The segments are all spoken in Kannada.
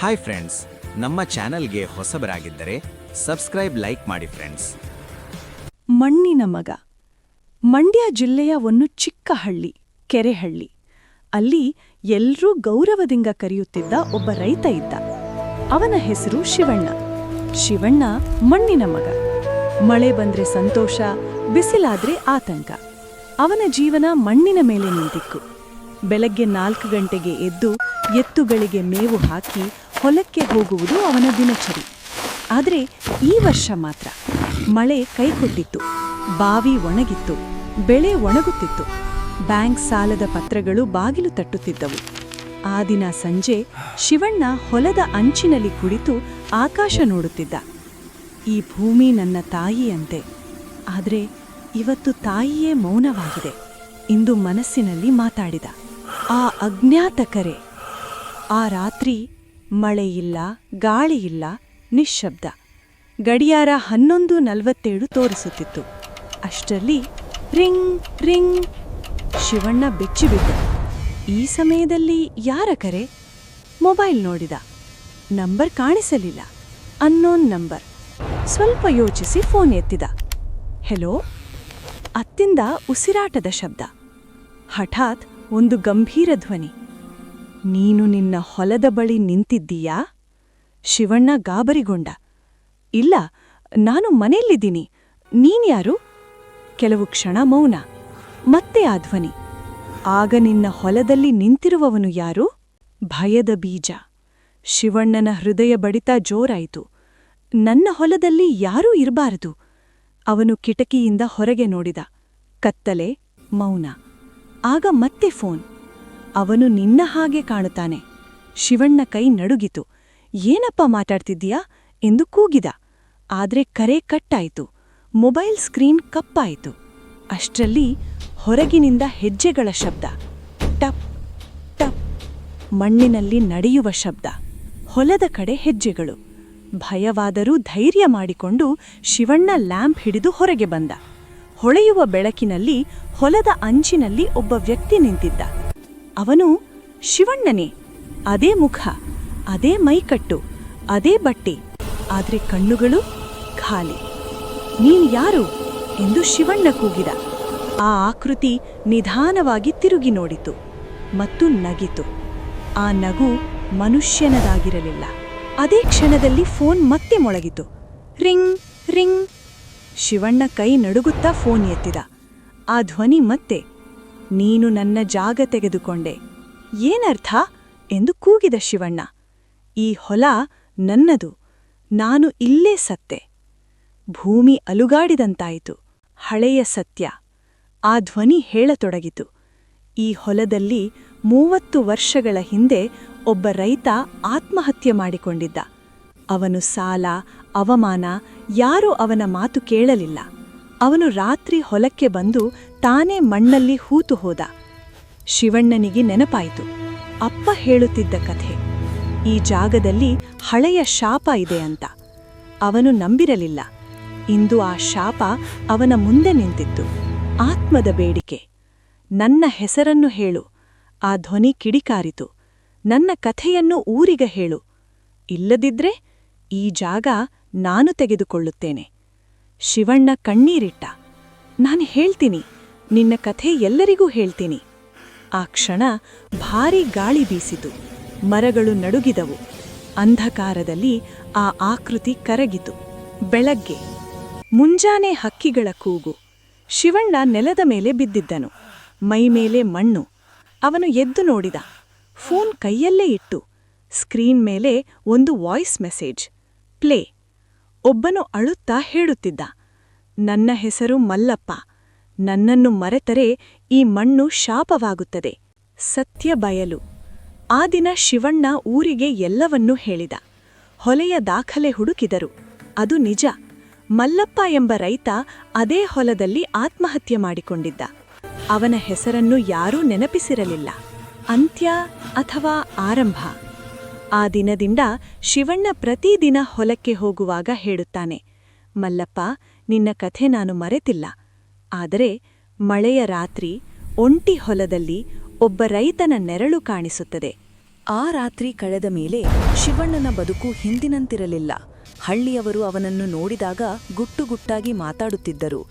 ಹಾಯ್ ಫ್ರೆಂಡ್ಸ್ ನಮ್ಮ ಚಾನೆಲ್ಗೆ ಹೊಸಬರಾಗಿದ್ದರೆ ಸಬ್ಸ್ಕ್ರೈಬ್, ಲೈಕ್ ಮಾಡಿ ಫ್ರೆಂಡ್ಸ್ ಮಣ್ಣಿನ ಮಗ. ಮಂಡ್ಯ ಜಿಲ್ಲೆಯ ಒಂದು ಚಿಕ್ಕ ಹಳ್ಳಿ, ಕೆರೆಹಳ್ಳಿ. ಅಲ್ಲಿ ಎಲ್ರೂ ಗೌರವದಿಂದ ಕರೆಯುತ್ತಿದ್ದ ಒಬ್ಬ ರೈತ ಇದ್ದ. ಅವನ ಹೆಸರು ಶಿವಣ್ಣ. ಶಿವಣ್ಣ ಮಣ್ಣಿನ ಮಗ. ಮಳೆ ಬಂದ್ರೆ ಸಂತೋಷ, ಬಿಸಿಲಾದ್ರೆ ಆತಂಕ. ಅವನ ಜೀವನ ಮಣ್ಣಿನ ಮೇಲೆ ನಿಂತಿಕ್ಕು ಬೆಳಗ್ಗೆ ನಾಲ್ಕು ಗಂಟೆಗೆ ಎದ್ದು ಎತ್ತುಗಳಿಗೆ ಮೇವು ಹಾಕಿ ಹೊಲಕ್ಕೆ ಹೋಗುವುದು ಅವನ ದಿನಚರಿ. ಆದರೆ ಈ ವರ್ಷ ಮಾತ್ರ. ಮಳೆ ಕೈಕೊಟ್ಟಿತ್ತು. ಬಾವಿ ಒಣಗಿತ್ತು. ಬೆಳೆ ಒಣಗುತ್ತಿತ್ತು. ಬ್ಯಾಂಕ್ ಸಾಲದ ಪತ್ರಗಳು ಬಾಗಿಲು ತಟ್ಟುತ್ತಿದ್ದವು. ಆ ದಿನ ಸಂಜೆ ಶಿವಣ್ಣ ಹೊಲದ ಅಂಚಿನಲ್ಲಿ ಕುಳಿತು ಆಕಾಶ ನೋಡುತ್ತಿದ್ದ. ಈ ಭೂಮಿ ನನ್ನ ತಾಯಿಯಂತೆ. ಆದರೆ ಇವತ್ತು ತಾಯಿಯೇ ಮೌನವಾಗಿದೆ. ಇಂದು ಮನಸ್ಸಿನಲ್ಲಿ ಮಾತಾಡಿದ. ಆ ಅಜ್ಞಾತ ಕರೆ ಆ ರಾತ್ರಿ ಮಳೆಯಿಲ್ಲ, ಗಾಳಿಯಿಲ್ಲ, ನಿಶ್ಶಬ್ದ. ಗಡಿಯಾರ ಹನ್ನೊಂದು ನಲವತ್ತೇಳು ತೋರಿಸುತ್ತಿತ್ತು. ಅಷ್ಟರಲ್ಲಿ ರಿಂಗ್ ರಿಂಗ್, ಶಿವಣ್ಣ ಬೆಚ್ಚಿಬಿದ್ದ ಈ ಸಮಯದಲ್ಲಿ ಯಾರ ಕರೆ? ಮೊಬೈಲ್ ನೋಡಿದ. ನಂಬರ್ ಕಾಣಿಸಲಿಲ್ಲ. Unknown number. ಸ್ವಲ್ಪ ಯೋಚಿಸಿ ಫೋನ್ ಎತ್ತಿದ. ಹೆಲೋ? ಅತ್ತಿಂದ ಉಸಿರಾಟದ ಶಬ್ದ. ಹಠಾತ್ ಒಂದು ಗಂಭೀರ ಧ್ವನಿ. ನೀನು ನಿನ್ನ ಹೊಲದ ಬಳಿ ನಿಂತಿದ್ದೀಯಾ? ಶಿವಣ್ಣ ಗಾಬರಿಗೊಂಡ. ಇಲ್ಲ, ನಾನು ಮನೆಯಲ್ಲಿದ್ದೀನಿ. ನೀನ್ಯಾರು ಕೆಲವು ಕ್ಷಣ ಮೌನ. ಮತ್ತೆ ಆ ಧ್ವನಿ. ಆಗ ನಿನ್ನ ಹೊಲದಲ್ಲಿ ನಿಂತಿರುವವನು ಯಾರು? ಭಯದ ಬೀಜ. ಶಿವಣ್ಣನ ಹೃದಯ ಬಡಿತ ಜೋರಾಯಿತು. ನನ್ನ ಹೊಲದಲ್ಲಿ ಯಾರೂ ಇರಬಾರದು. ಅವನು ಕಿಟಕಿಯಿಂದ ಹೊರಗೆ ನೋಡಿದ. ಕತ್ತಲೆ, ಮೌನ. ಆಗ ಮತ್ತೆ ಫೋನ್. ಅವನು ನಿನ್ನ ಹಾಗೆ ಕಾಣುತ್ತಾನೆ. ಶಿವಣ್ಣ ಕೈ ನಡುಗಿತು. ಏನಪ್ಪ ಮಾತಾಡ್ತಿದ್ದೀಯಾ? ಎಂದು ಕೂಗಿದ. ಆದ್ರೆ ಕರೆ ಕಟ್ಟಾಯಿತು. ಮೊಬೈಲ್ ಸ್ಕ್ರೀನ್ ಕಪ್ಪಾಯಿತು. ಅಷ್ಟರಲ್ಲಿ ಹೊರಗಿನಿಂದ ಹೆಜ್ಜೆಗಳ ಶಬ್ದ. ಟಪ್ ಟಪ್. ಮಣ್ಣಿನಲ್ಲಿ ನಡೆಯುವ ಶಬ್ದ. ಹೊಲದ ಕಡೆ ಹೆಜ್ಜೆಗಳು. ಭಯವಾದರೂ ಧೈರ್ಯ ಮಾಡಿಕೊಂಡು ಶಿವಣ್ಣ ಲ್ಯಾಂಪ್ ಹಿಡಿದು ಹೊರಗೆ ಬಂದ. ಹೊಳೆಯುವ ಬೆಳಕಿನಲ್ಲಿ ಹೊಲದ ಅಂಚಿನಲ್ಲಿ ಒಬ್ಬ ವ್ಯಕ್ತಿ ನಿಂತಿದ್ದ. ಅವನು ಶಿವಣ್ಣನೇ. ಅದೇ ಮುಖ, ಅದೇ ಮೈಕಟ್ಟು, ಅದೇ ಬಟ್ಟೆ, ಆದರೆ ಕಣ್ಣುಗಳು ಖಾಲಿ. ನೀನು ಯಾರು ಎಂದು ಶಿವಣ್ಣ ಕೂಗಿದ. ಆ ಆಕೃತಿ ನಿಧಾನವಾಗಿ ತಿರುಗಿ ನೋಡಿತು ಮತ್ತು ನಗಿತು. ಆ ನಗು ಮನುಷ್ಯನದಾಗಿರಲಿಲ್ಲ. ಅದೇ ಕ್ಷಣದಲ್ಲಿ ಫೋನ್ ಮತ್ತೆ ಮೊಳಗಿತು. Ring ring. ಶಿವಣ್ಣ ಕೈ ನಡುಗುತ್ತಾ ಫೋನ್ ಎತ್ತಿದ. ಆ ಧ್ವನಿ ಮತ್ತೆ ನೀನು ನನ್ನ ಜಾಗ ತೆಗೆದುಕೊಂಡೆ. ಏನರ್ಥ? ಎಂದು ಕೂಗಿದ ಶಿವಣ್ಣ. ಈ ಹೊಲ ನನ್ನದು, ನಾನು ಇಲ್ಲೇ ಸತ್ತೆ. ಭೂಮಿ ಅಲುಗಾಡಿದಂತಾಯಿತು, ಹಳೆಯ ಸತ್ಯ. ಆ ಧ್ವನಿ ಹೇಳತೊಡಗಿತು. ಈ ಹೊಲದಲ್ಲಿ ಮೂವತ್ತು ವರ್ಷಗಳ ಹಿಂದೆ ಒಬ್ಬ ರೈತ ಆತ್ಮಹತ್ಯೆ ಮಾಡಿಕೊಂಡಿದ್ದ. ಅವನು ಸಾಲ, ಅವಮಾನ, ಯಾರೂ ಅವನ ಮಾತು ಕೇಳಲಿಲ್ಲ. ಅವನು ರಾತ್ರಿ ಹೊಲಕ್ಕೆ ಬಂದು ತಾನೇ ಮಣ್ಣಲ್ಲಿ ಹೂತು ಹೋದ. ಶಿವಣ್ಣನಿಗೆ ನೆನಪಾಯಿತು. ಅಪ್ಪ ಹೇಳುತ್ತಿದ್ದ ಕಥೆ, ಈ ಜಾಗದಲ್ಲಿ ಹಳೆಯ ಶಾಪ ಇದೆ ಅಂತ. ಅವನು ನಂಬಿರಲಿಲ್ಲ. ಇಂದು ಆ ಶಾಪ ಅವನ ಮುಂದೆ ನಿಂತಿತ್ತು. ಆತ್ಮದ ಬೇಡಿಕೆ. ನನ್ನ ಹೆಸರನ್ನು ಹೇಳು. ಆ ಧ್ವನಿ ಕಿಡಿಕಾರಿತು. ನನ್ನ ಕಥೆಯನ್ನು ಊರಿಗೆ ಹೇಳು. ಇಲ್ಲದಿದ್ರೆ ಈ ಜಾಗ ನಾನು ತೆಗೆದುಕೊಳ್ಳುತ್ತೇನೆ. ಶಿವಣ್ಣ ಕಣ್ಣೀರಿಟ್ಟ. ನಾನು ಹೇಳ್ತೀನಿ, ನಿನ್ನ ಕಥೆ ಎಲ್ಲರಿಗೂ ಹೇಳ್ತೀನಿ. ಆ ಕ್ಷಣ ಭಾರೀ ಗಾಳಿ ಬೀಸಿತು. ಮರಗಳು ನಡುಗಿದವು. ಅಂಧಕಾರದಲ್ಲಿ ಆ ಆಕೃತಿ ಕರಗಿತು. ಬೆಳಗ್ಗೆ. ಮುಂಜಾನೆ ಹಕ್ಕಿಗಳ ಕೂಗು. ಶಿವಣ್ಣ ನೆಲದ ಮೇಲೆ ಬಿದ್ದಿದ್ದನು. ಮೈಮೇಲೆ ಮಣ್ಣು. ಅವನು ಎದ್ದು ನೋಡಿದ. ಫೋನ್ ಕೈಯಲ್ಲೇ ಇಟ್ಟು. ಸ್ಕ್ರೀನ್ ಮೇಲೆ ಒಂದು ವಾಯ್ಸ್ ಮೆಸೇಜ್. ಪ್ಲೇ. ಒಬ್ಬನು ಅಳುತ್ತಾ ಹೇಳುತ್ತಿದ್ದ. ನನ್ನ ಹೆಸರು ಮಲ್ಲಪ್ಪ. ನನ್ನನ್ನು ಮರೆತರೆ ಈ ಮಣ್ಣು ಶಾಪವಾಗುತ್ತದೆ. ಸತ್ಯ ಬಯಲು. ಆ ದಿನ ಶಿವಣ್ಣ ಊರಿಗೆ ಎಲ್ಲವನ್ನೂ ಹೇಳಿದ. ಹೊಲೆಯ ದಾಖಲೆ ಹುಡುಕಿದರು. ಅದು ನಿಜ. ಮಲ್ಲಪ್ಪ ಎಂಬ ರೈತ ಅದೇ ಹೊಲದಲ್ಲಿ ಆತ್ಮಹತ್ಯೆ ಮಾಡಿಕೊಂಡಿದ್ದ. ಅವನ ಹೆಸರನ್ನು ಯಾರೂ ನೆನಪಿಸಿರಲಿಲ್ಲ. ಅಂತ್ಯ ಅಥವಾ ಆರಂಭ? ಆ ದಿನದಿಂದ ಶಿವಣ್ಣ ಪ್ರತಿದಿನ ಹೊಲಕ್ಕೆ ಹೋಗುವಾಗ ಹೇಳುತ್ತಾನೆ. ಮಲ್ಲಪ್ಪ, ನಿನ್ನ ಕಥೆ ನಾನು ಮರೆತಿಲ್ಲ. ಆದರೆ ಮಳೆಯ ರಾತ್ರಿ ಒಂಟಿ ಹೊಲದಲ್ಲಿ ಒಬ್ಬ ರೈತನ ನೆರಳು ಕಾಣಿಸುತ್ತದೆ. ಆ ರಾತ್ರಿ ಕಳೆದ ಮೇಲೆ ಶಿವಣ್ಣನ ಬದುಕು ಹಿಂದಿನಂತಿರಲಿಲ್ಲ. ಹಳ್ಳಿಯವರು ಅವನನ್ನು ನೋಡಿದಾಗ ಗುಟ್ಟುಗುಟ್ಟಾಗಿ ಮಾತಾಡುತ್ತಿದ್ದರು.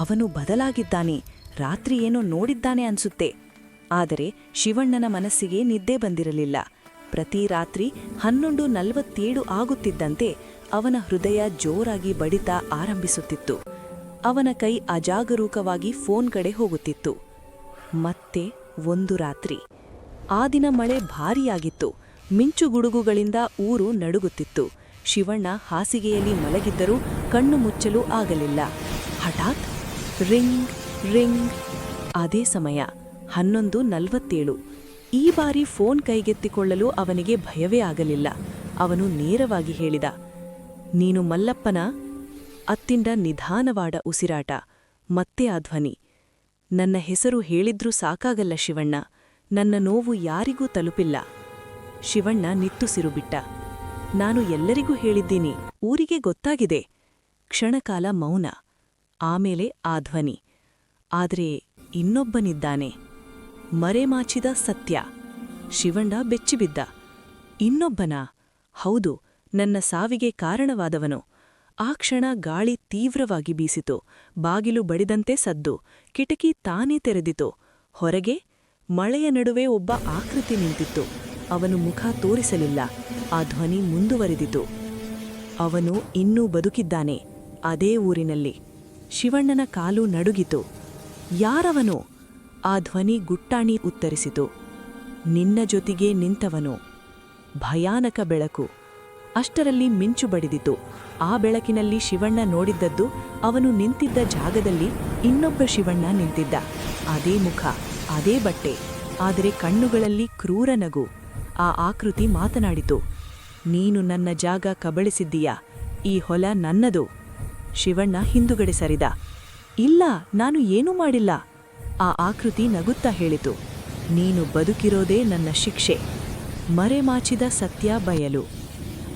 ಅವನು ಬದಲಾಗಿದ್ದಾನೆ, ರಾತ್ರಿ ಏನೋ ನೋಡಿದ್ದಾನೆ ಅನ್ಸುತ್ತೆ. ಆದರೆ ಶಿವಣ್ಣನ ಮನಸ್ಸಿಗೆ ನಿದ್ದೆ ಬಂದಿರಲಿಲ್ಲ. ಪ್ರತಿ ರಾತ್ರಿ ಹನ್ನೊಂದು ನಲವತ್ತೇಳು ಆಗುತ್ತಿದ್ದಂತೆ ಅವನ ಹೃದಯ ಜೋರಾಗಿ ಬಡಿತ ಆರಂಭಿಸುತ್ತಿತ್ತು. ಅವನ ಕೈ ಅಜಾಗರೂಕವಾಗಿ ಫೋನ್ ಕಡೆ ಹೋಗುತ್ತಿತ್ತು. ಮತ್ತೆ ಒಂದು ರಾತ್ರಿ. ಆ ದಿನ ಮಳೆ ಭಾರಿಯಾಗಿತ್ತು. ಮಿಂಚು ಗುಡುಗುಗಳಿಂದ ಊರು ನಡುಗುತ್ತಿತ್ತು. ಶಿವಣ್ಣ ಹಾಸಿಗೆಯಲ್ಲಿ ಮಲಗಿದ್ದರೂ ಕಣ್ಣು ಮುಚ್ಚಲು ಆಗಲಿಲ್ಲ. ಹಠಾತ್ ರಿಂಗ್ ರಿಂಗ್. ಅದೇ ಸಮಯ, ಹನ್ನೊಂದು ನಲವತ್ತೇಳು. ಈ ಬಾರಿ ಫೋನ್ ಕೈಗೆತ್ತಿಕೊಳ್ಳಲು ಅವನಿಗೆ ಭಯವೇ ಆಗಲಿಲ್ಲ. ಅವನು ನೇರವಾಗಿ ಹೇಳಿದ ನೀನು ಮಲ್ಲಪ್ಪನ ಅತ್ತಿಂದ ನಿಧಾನವಾಡ ಉಸಿರಾಟ, ಮತ್ತೆ ಆ ಧ್ವನಿ. ನನ್ನ ಹೆಸರು ಹೇಳಿದ್ರೂ ಸಾಕಾಗಲ್ಲ ಶಿವಣ್ಣ, ನನ್ನ ನೋವು ಯಾರಿಗೂ ತಲುಪಿಲ್ಲ. ಶಿವಣ್ಣ ನಿತ್ತುಸಿರುಬಿಟ್ಟ ನಾನು ಎಲ್ಲರಿಗೂ ಹೇಳಿದ್ದೀನಿ, ಊರಿಗೆ ಗೊತ್ತಾಗಿದೆ. ಕ್ಷಣಕಾಲ ಮೌನ, ಆಮೇಲೆ ಆ ಧ್ವನಿ. ಆದ್ರೆ ಇನ್ನೊಬ್ಬನಿದ್ದಾನೆ. ಮರೆಮಾಚಿದ ಸತ್ಯ. ಶಿವಣ್ಣ ಬೆಚ್ಚಿಬಿದ್ದ. ಇನ್ನೊಬ್ಬನ? ಹೌದು ನನ್ನ ಸಾವಿಗೆ ಕಾರಣವಾದವನು. ಆ ಕ್ಷಣ ಗಾಳಿ ತೀವ್ರವಾಗಿ ಬೀಸಿತು. ಬಾಗಿಲು ಬಡಿದಂತೆ ಸದ್ದು. ಕಿಟಕಿ ತಾನೇ ತೆರೆದಿತು. ಹೊರಗೆ ಮಳೆಯ ನಡುವೆ ಒಬ್ಬ ಆಕೃತಿ ನಿಂತಿತ್ತು. ಅವನು ಮುಖ ತೋರಿಸಲಿಲ್ಲ. ಆ ಧ್ವನಿ ಮುಂದುವರೆದಿತು. ಅವನು ಇನ್ನೂ ಬದುಕಿದ್ದಾನೆ. ಅದೇ ಊರಿನಲ್ಲಿ. ಶಿವಣ್ಣನ ಕಾಲು ನಡುಗಿತು. ಯಾರವನು? ಆ ಧ್ವನಿ ಗುಟ್ಟಾಣಿ ಉತ್ತರಿಸಿತು. ನಿನ್ನ ಜೊತೆಗೆ ನಿಂತವನು. ಭಯಾನಕ ಬೆಳಕು. ಅಷ್ಟರಲ್ಲಿ ಮಿಂಚು ಬಡಿದಿತು. ಆ ಬೆಳಕಿನಲ್ಲಿ ಶಿವಣ್ಣ ನೋಡಿದ್ದದ್ದು ಅವನು ನಿಂತಿದ್ದ ಜಾಗದಲ್ಲಿ ಇನ್ನೊಬ್ಬ ಶಿವಣ್ಣ ನಿಂತಿದ್ದ. ಅದೇ ಮುಖ, ಅದೇ ಬಟ್ಟೆ, ಆದರೆ ಕಣ್ಣುಗಳಲ್ಲಿ ಕ್ರೂರ ನಗು. ಆ ಆಕೃತಿ ಮಾತನಾಡಿತು, ನೀನು ನನ್ನ ಜಾಗ ಕಬಳಿಸಿದ್ದೀಯ? ಈ ಹೊಲ ನನ್ನದು. ಶಿವಣ್ಣ ಹಿಂದುಗಡೆ ಸರಿದ, ಇಲ್ಲ, ನಾನು ಏನೂ ಮಾಡಿಲ್ಲ. ಆ ಆಕೃತಿ ನಗುತ್ತಾ ಹೇಳಿತು, ನೀನು ಬದುಕಿರೋದೇ ನನ್ನ ಶಿಕ್ಷೆ. ಮರೆಮಾಚಿದ ಸತ್ಯ ಬಯಲು.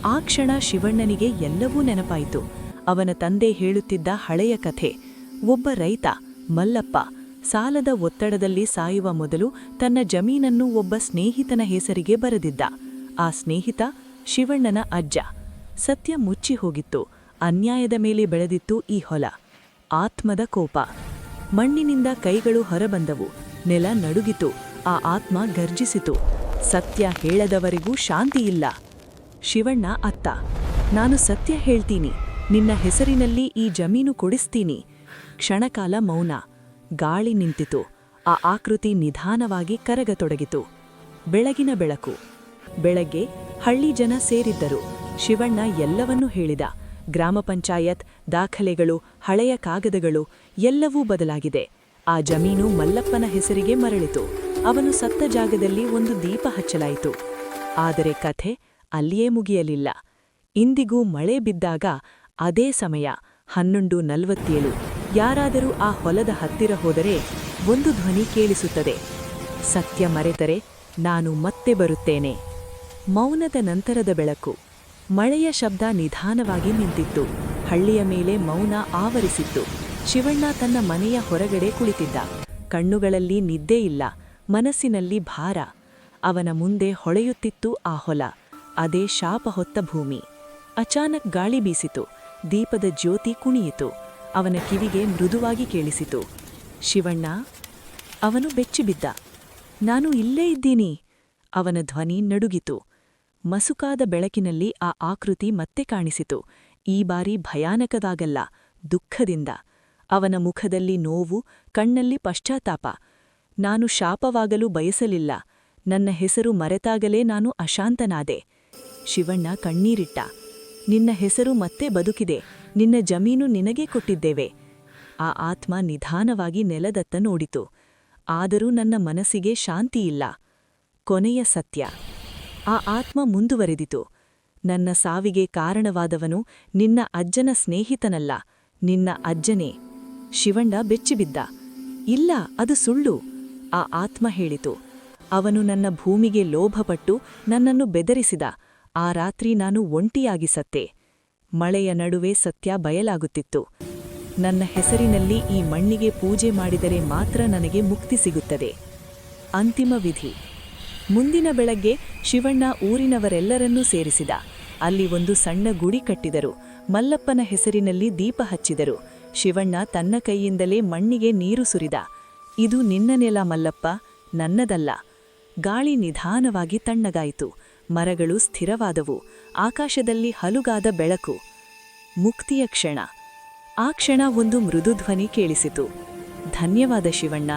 ಆ ಕ್ಷಣ ಶಿವಣ್ಣನಿಗೆ ಎಲ್ಲವೂ ನೆನಪಾಯಿತು. ಅವನ ತಂದೆ ಹೇಳುತ್ತಿದ್ದ ಹಳೆಯ ಕಥೆ, ಒಬ್ಬ ರೈತ, ಮಲ್ಲಪ್ಪ, ಸಾಲದ ಒತ್ತಡದಲ್ಲಿ ಸಾಯುವ ಮೊದಲು ತನ್ನ ಜಮೀನನ್ನು ಒಬ್ಬ ಸ್ನೇಹಿತನ ಹೆಸರಿಗೆ ಬರೆದಿದ್ದ. ಆ ಸ್ನೇಹಿತ ಶಿವಣ್ಣನ ಅಜ್ಜ. ಸತ್ಯ ಮುಚ್ಚಿ ಹೋಗಿತ್ತು, ಅನ್ಯಾಯದ ಮೇಲೆ ಬೆಳೆದಿತ್ತು ಈ ಹೊಲ. ಆತ್ಮದ ಕೋಪ. ಮಣ್ಣಿನಿಂದ ಕೈಗಳು ಹೊರಬಂದವು, ನೆಲ ನಡುಗಿತು, ಆ ಆತ್ಮ ಗರ್ಜಿಸಿತು. ಸತ್ಯ ಹೇಳದವರಿಗೂ ಶಾಂತಿಯಿಲ್ಲ. ಶಿವಣ್ಣ ಅತ್ತ. ನಾನು ಸತ್ಯ ಹೇಳ್ತೀನಿ, ನಿನ್ನ ಹೆಸರಿನಲ್ಲಿ ಈ ಜಮೀನು ಕೊಡಿಸ್ತೀನಿ. ಕ್ಷಣಕಾಲ ಮೌನ. ಗಾಳಿ ನಿಂತಿತು. ಆ ಆಕೃತಿ ನಿಧಾನವಾಗಿ ಕರಗತೊಡಗಿತು. ಬೆಳಗಿನ ಬೆಳಕು. ಬೆಳಗ್ಗೆ ಹಳ್ಳಿ ಜನ ಸೇರಿದ್ದರು. ಶಿವಣ್ಣ ಎಲ್ಲವನ್ನೂ ಹೇಳಿದ. ಗ್ರಾಮ ಪಂಚಾಯತ್, ದಾಖಲೆಗಳು, ಹಳೆಯ ಕಾಗದಗಳು ಎಲ್ಲವೂ ಬದಲಾಗಿದೆ. ಆ ಜಮೀನು ಮಲ್ಲಪ್ಪನ ಹೆಸರಿಗೆ ಮರಳಿತು. ಅವನು ಸತ್ತ ಜಾಗದಲ್ಲಿ ಒಂದು ದೀಪ ಹಚ್ಚಲಾಯಿತು. ಆದರೆ ಕಥೆ ಅಲ್ಲಿಯೇ ಮುಗಿಯಲಿಲ್ಲ. ಇಂದಿಗೂ ಮಳೆ ಬಿದ್ದಾಗ ಅದೇ ಸಮಯ, ಹನ್ನೊಂದು ನಲವತ್ತೇಳು. ಯಾರಾದರೂ ಆ ಹೊಲದ ಹತ್ತಿರ ಹೋದರೆ ಒಂದು ಧ್ವನಿ ಕೇಳಿಸುತ್ತದೆ. ಸತ್ಯ ಮರೆತರೆ ನಾನು ಮತ್ತೆ ಬರುತ್ತೇನೆ. ಮೌನದ ನಂತರದ ಬೆಳಕು. ಮಳೆಯ ಶಬ್ದ ನಿಧಾನವಾಗಿ ನಿಂತಿತ್ತು. ಹಳ್ಳಿಯ ಮೇಲೆ ಮೌನ ಆವರಿಸಿತ್ತು. ಶಿವಣ್ಣ ತನ್ನ ಮನೆಯ ಹೊರಗಡೆ ಕುಳಿತಿದ್ದ. ಕಣ್ಣುಗಳಲ್ಲಿ ನಿದ್ದೆ ಇಲ್ಲ, ಮನಸ್ಸಿನಲ್ಲಿ ಭಾರ. ಅವನ ಮುಂದೆ ಹೊಳೆಯುತ್ತಿತ್ತು ಆ ಹೊಲ. ಅದೇ ಶಾಪ ಹೊತ್ತ ಭೂಮಿ. ಅಚಾನಕ್ ಗಾಳಿ ಬೀಸಿತು. ದೀಪದ ಜ್ಯೋತಿ ಕುಣಿಯಿತು. ಅವನ ಕಿವಿಗೆ ಮೃದುವಾಗಿ ಕೇಳಿಸಿತು. ಶಿವಣ್ಣ, ಅವನು ಬೆಚ್ಚಿಬಿದ್ದ ನಾನು ಇಲ್ಲೇ ಇದ್ದೀನಿ. ಅವನ ಧ್ವನಿ ನಡುಗಿತು. ಮಸುಕಾದ ಬೆಳಕಿನಲ್ಲಿ ಆ ಆಕೃತಿ ಮತ್ತೆ ಕಾಣಿಸಿತು. ಈ ಬಾರಿ ಭಯಾನಕದಾಗಲ್ಲ, ದುಃಖದಿಂದ. ಅವನ ಮುಖದಲ್ಲಿ ನೋವು, ಕಣ್ಣಲ್ಲಿ ಪಶ್ಚಾತ್ತಾಪ. ನಾನು ಶಾಪವಾಗಲು ಬಯಸಲಿಲ್ಲ. ನನ್ನ ಹೆಸರು ಮರೆತಾಗಲೇ ನಾನು ಅಶಾಂತನಾದೆ. ಶಿವಣ್ಣ ಕಣ್ಣೀರಿಟ್ಟ. ನಿನ್ನ ಹೆಸರು ಮತ್ತೆ ಬದುಕಿದೆ. ನಿನ್ನ ಜಮೀನು ನಿನಗೇ ಕೊಟ್ಟಿದ್ದೇವೆ. ಆ ಆತ್ಮ ನಿಧಾನವಾಗಿ ನೆಲದತ್ತ ನೋಡಿತು. ಆದರೂ ನನ್ನ ಮನಸ್ಸಿಗೆ ಶಾಂತಿಯಿಲ್ಲ. ಕೊನೆಯ ಸತ್ಯ. ಆ ಆತ್ಮ ಮುಂದುವರೆದಿತು. ನನ್ನ ಸಾವಿಗೆ ಕಾರಣವಾದವನು ನಿನ್ನ ಅಜ್ಜನ ಸ್ನೇಹಿತನಲ್ಲ. ನಿನ್ನ ಅಜ್ಜನೇ. ಶಿವಣ್ಣ ಬೆಚ್ಚಿಬಿದ್ದ. ಇಲ್ಲ, ಅದು ಸುಳ್ಳು. ಆ ಆತ್ಮ ಹೇಳಿತು. ಅವನು ನನ್ನ ಭೂಮಿಗೆ ಲೋಭಪಟ್ಟು ನನ್ನನ್ನು ಬೆದರಿಸಿದ. ಆ ರಾತ್ರಿ ನಾನು ಒಂಟಿಯಾಗಿ ಸತ್ತೆ. ಮಳೆಯ ನಡುವೆ ಸತ್ಯ ಬಯಲಾಗುತ್ತಿತ್ತು. ನನ್ನ ಹೆಸರಿನಲ್ಲಿ ಈ ಮಣ್ಣಿಗೆ ಪೂಜೆ ಮಾಡಿದರೆ ಮಾತ್ರ ನನಗೆ ಮುಕ್ತಿ ಸಿಗುತ್ತದೆ. ಅಂತಿಮ ವಿಧಿ. ಮುಂದಿನ ಬೆಳಗ್ಗೆ ಶಿವಣ್ಣ ಊರಿನವರೆಲ್ಲರನ್ನೂ ಸೇರಿಸಿದ. ಅಲ್ಲಿ ಒಂದು ಸಣ್ಣ ಗುಡಿ ಕಟ್ಟಿದರು. ಮಲ್ಲಪ್ಪನ ಹೆಸರಿನಲ್ಲಿ ದೀಪ ಹಚ್ಚಿದರು. ಶಿವಣ್ಣ ತನ್ನ ಕೈಯಿಂದಲೇ ಮಣ್ಣಿಗೆ ನೀರು ಸುರಿದ. ಇದು ನಿನ್ನ ನೆಲ ಮಲ್ಲಪ್ಪ, ನನ್ನದಲ್ಲ. ಗಾಳಿ ನಿಧಾನವಾಗಿ ತಣ್ಣಗಾಯಿತು. ಮರಗಳು ಸ್ಥಿರವಾದವು. ಆಕಾಶದಲ್ಲಿ ಹಲುಗಾದ ಬೆಳಕು. ಮುಕ್ತಿಯ ಕ್ಷಣ. ಆ ಕ್ಷಣ ಒಂದು ಮೃದು ಧ್ವನಿ ಕೇಳಿಸಿತು. ಧನ್ಯವಾದ ಶಿವಣ್ಣ,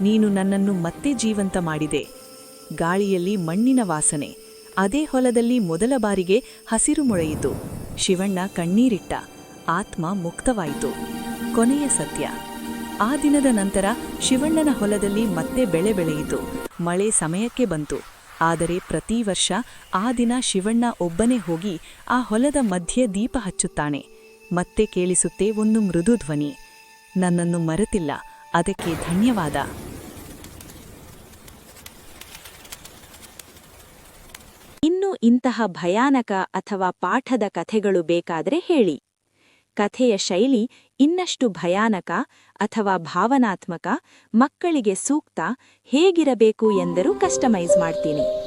ನೀನು ನನ್ನನ್ನು ಮತ್ತೆ ಜೀವಂತ ಮಾಡಿದೆ. ಗಾಳಿಯಲ್ಲಿ ಮಣ್ಣಿನ ವಾಸನೆ. ಅದೇ ಹೊಲದಲ್ಲಿ ಮೊದಲ ಬಾರಿಗೆ ಹಸಿರು ಮೊಳೆಯಿತು. ಶಿವಣ್ಣ ಕಣ್ಣೀರಿಟ್ಟ. ಆತ್ಮ ಮುಕ್ತವಾಯಿತು. ಕೊನೆಯ ಸತ್ಯ. ಆ ದಿನದ ನಂತರ ಶಿವಣ್ಣನ ಹೊಲದಲ್ಲಿ ಮತ್ತೆ ಬೆಳೆ ಬೆಳೆಯಿತು. ಮಳೆ ಸಮಯಕ್ಕೆ ಬಂತು. ಆದರೆ ಪ್ರತಿ ವರ್ಷ ಆ ದಿನ ಶಿವಣ್ಣ ಒಬ್ಬನೇ ಹೋಗಿ ಆ ಹೊಲದ ಮಧ್ಯೆ ದೀಪ ಹಚ್ಚುತ್ತಾನೆ. ಮತ್ತೆ ಕೇಳಿಸುತ್ತೆ ಒಂದು ಮೃದು ಧ್ವನಿ. ನನ್ನನ್ನು ಮರೆತಿಲ್ಲ. ಅದಕ್ಕೆ ಧನ್ಯವಾದ. ಇನ್ನು ಇಂತಹ ಭಯಾನಕ ಅಥವಾ ಪಾಠದ ಕಥೆಗಳು ಬೇಕಾದ್ರೆ ಹೇಳಿ. ಕಥೆಯ ಶೈಲಿ ಇನ್ನಷ್ಟು ಭಯಾನಕ ಅಥವಾ ಭಾವನಾತ್ಮಕ ಮಕ್ಕಳಿಗೆ ಸೂಕ್ತ ಹೇಗಿರಬೇಕು ಎಂದರೂ ಕಸ್ಟಮೈಸ್ ಮಾಡ್ತೀನಿ.